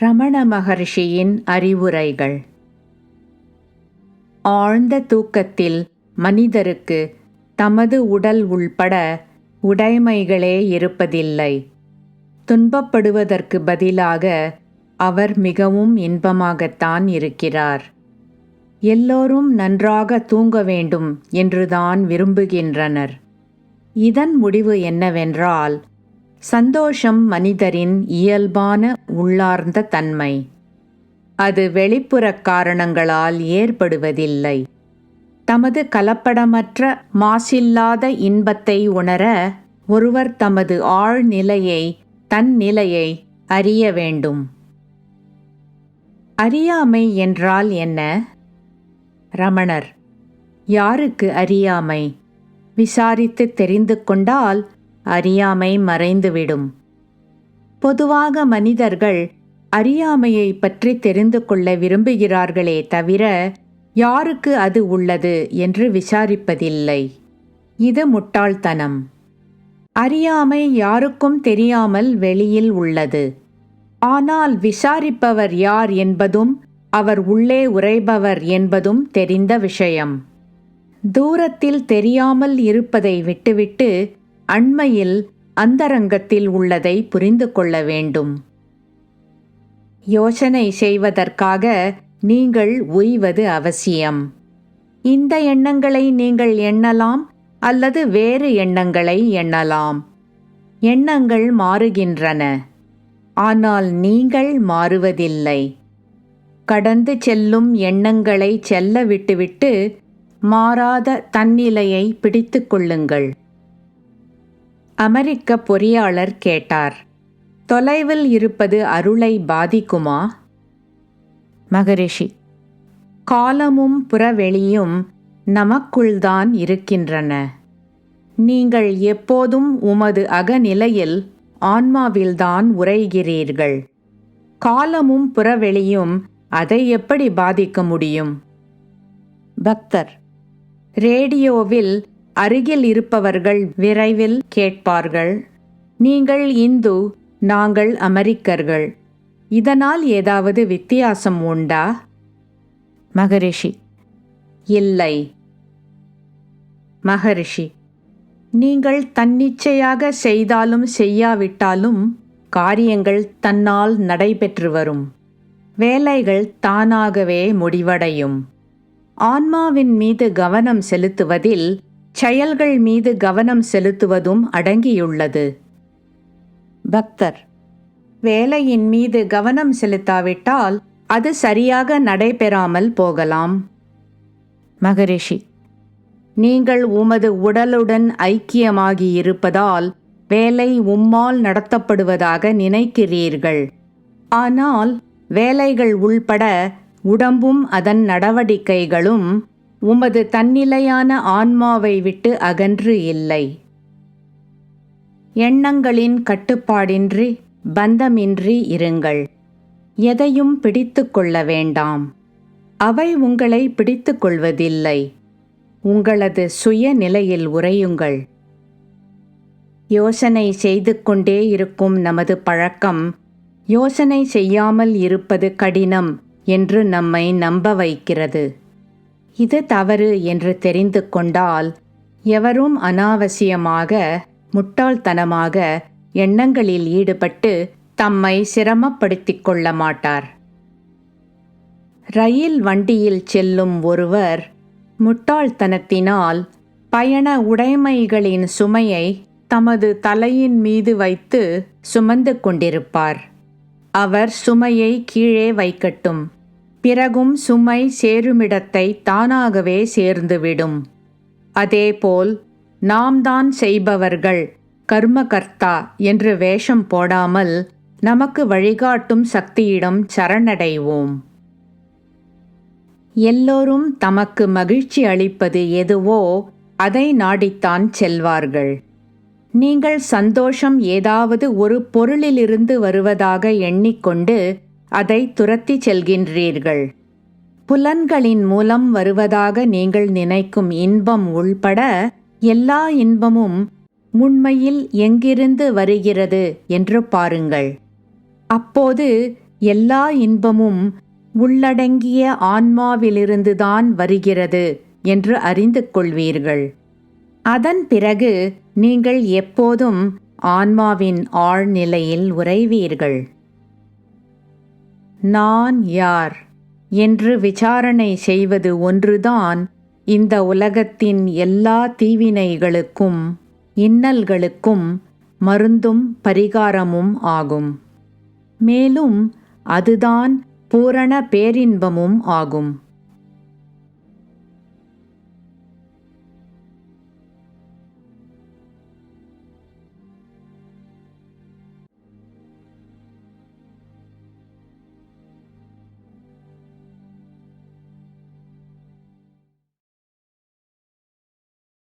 ரமண மகர்ஷியின் அறிவுரைகள். ஆழ்ந்த தூக்கத்தில் மனிதருக்கு தமது உடல் உள்பட உடைமைகளே இருப்பதில்லை. துன்பப்படுவதற்கு பதிலாக அவர் மிகவும் இன்பமாகத்தான் இருக்கிறார். எல்லோரும் நன்றாக தூங்க வேண்டும் என்றுதான் விரும்புகின்றனர். இதன் முடிவு என்னவென்றால் சந்தோஷம் மனிதரின் இயல்பான உள்ளார்ந்த தன்மை. அது வெளிப்புற காரணங்களால் ஏற்படுவதில்லை. தமது கலப்படமற்ற மாசில்லாத இன்பத்தை உணர ஒருவர் தமது ஆழ்நிலையை தன் நிலையை அறிய வேண்டும். அறியாமை என்றால் என்ன? ரமணர். யாருக்கு அறியாமை? விசாரித்து தெரிந்து கொண்டால் அறியாமை மறைந்துவிடும். பொதுவாக மனிதர்கள் அறியாமையை பற்றி தெரிந்து கொள்ள விரும்புகிறார்களே தவிர யாருக்கு அது உள்ளது என்று விசாரிப்பதில்லை. இது முட்டாள்தனம். அறியாமை யாருக்கும் தெரியாமல் வெளியில் உள்ளது. ஆனால் விசாரிப்பவர் யார் என்பதும் அவர் உள்ளே உரைபவர் என்பதும் தெரிந்த விஷயம். தூரத்தில் தெரியாமல் இருப்பதை விட்டுவிட்டு அண்மையில் அந்தரங்கத்தில் உள்ளதை புரிந்து கொள்ள வேண்டும். யோசனை செய்வதற்காக நீங்கள் உய்வது அவசியம். இந்த எண்ணங்களை நீங்கள் எண்ணலாம் அல்லது வேறு எண்ணங்களை எண்ணலாம். எண்ணங்கள் மாறுகின்றன. ஆனால் நீங்கள் மாறுவதில்லை. கடந்து செல்லும் எண்ணங்களை செல்ல விட்டுவிட்டு மாறாத தன்னிலையை பிடித்து கொள்ளுங்கள். அமெரிக்க பொறியாளர் கேட்டார். தொலைவில் இருப்பது அருளை பாதிக்குமா? மகரிஷி காலமும் புறவெளியும் நமக்குள்தான் இருக்கின்றன. நீங்கள் எப்போதும் உமது அகநிலையில் ஆன்மாவில்தான் உரைகிறீர்கள் காலமும் புறவெளியும் அதை எப்படி பாதிக்க முடியும்? பக்தர் ரேடியோவில் அருகில் இருப்பவர்கள் விரைவில் கேட்பார்கள். நீங்கள் இந்து நாங்கள் அமெரிக்கர்கள். இதனால் ஏதாவது வித்தியாசம் உண்டா? மகரிஷி. இல்லை. மகரிஷி. நீங்கள் தன்னிச்சையாக செய்தாலும் செய்யாவிட்டாலும் காரியங்கள் தன்னால் நடைபெற்று வரும். வேலைகள் தானாகவே முடிவடையும். ஆன்மாவின் மீது கவனம் செலுத்துவதில் செயல்கள் மீது கவனம் செலுத்துவதும் அடங்கியுள்ளது. பக்தர் வேலையின் மீது கவனம் செலுத்தாவிட்டால் அது சரியாக நடைபெறாமல் போகலாம். மகரிஷி நீங்கள் உமது உடலுடன் ஐக்கியமாகி இருப்பதால் வேலை உம்மால் நடத்தப்படுவதாக நினைக்கிறீர்கள். ஆனால் வேலைகள் உள்பட உடம்பும் அதன் நடவடிக்கைகளும் உமது தன்னிலையான ஆன்மாவை விட்டு அகன்று இல்லை. எண்ணங்களின் கட்டுப்பாடின்றி பந்தமின்றி இருங்கள். எதையும் பிடித்து கொள்ள வேண்டாம். அவை உங்களை பிடித்து கொள்வதில்லை. உங்களது சுய நிலையில் உறையுங்கள். யோசனை செய்து கொண்டே இருக்கும் நமது பழக்கம் யோசனை செய்யாமல் இருப்பது கடினம் என்று நம்மை நம்ப வைக்கிறது. இது தவறு என்று தெரிந்து கொண்டால் எவரும் அனாவசியமாக முட்டாள்தனமாக எண்ணங்களில் ஈடுபட்டு தம்மை சிரமப்படுத்திக் கொள்ள மாட்டார். ரயில் வண்டியில் செல்லும் ஒருவர் முட்டாள்தனத்தினால் பயண உடைமைகளின் சுமையை தமது தலையின் மீது வைத்து சுமந்து கொண்டிருப்பார். அவர் சுமையை கீழே வைக்கட்டும். பிறகும் சுமை சேருமிடத்தை தானாகவே சேர்ந்துவிடும். அதேபோல் நாம் தான் செய்பவர்கள் கர்மகர்த்தா என்று வேஷம் போடாமல் நமக்கு வழிகாட்டும் சக்தியிடம் சரணடைவோம். எல்லோரும் தமக்கு மகிழ்ச்சி அளிப்பது எதுவோ அதை நாடித்தான் செல்வார்கள். நீங்கள் சந்தோஷம் ஏதாவது ஒரு பொருளிலிருந்து வருவதாக எண்ணிக்கொண்டு அதை துரத்தி செல்கின்றீர்கள். புலன்களின் மூலம் வருவதாக நீங்கள் நினைக்கும் இன்பம் உள்பட எல்லா இன்பமும் உண்மையில் எங்கிருந்து வருகிறது என்று பாருங்கள். அப்போது எல்லா இன்பமும் உள்ளடங்கிய ஆன்மாவிலிருந்துதான் வருகிறது என்று அறிந்து கொள்வீர்கள். அதன் பிறகு நீங்கள் எப்போதும் ஆன்மாவின் ஆழ்நிலையில் உறைவீர்கள். நான் யார்? என்று விசாரணை செய்வது ஒன்றுதான் இந்த உலகத்தின் எல்லா தீவினைகளுக்கும் இன்னல்களுக்கும் மருந்தும் பரிகாரமும் ஆகும். மேலும் அதுதான் பூரண பேரின்பமும் ஆகும்.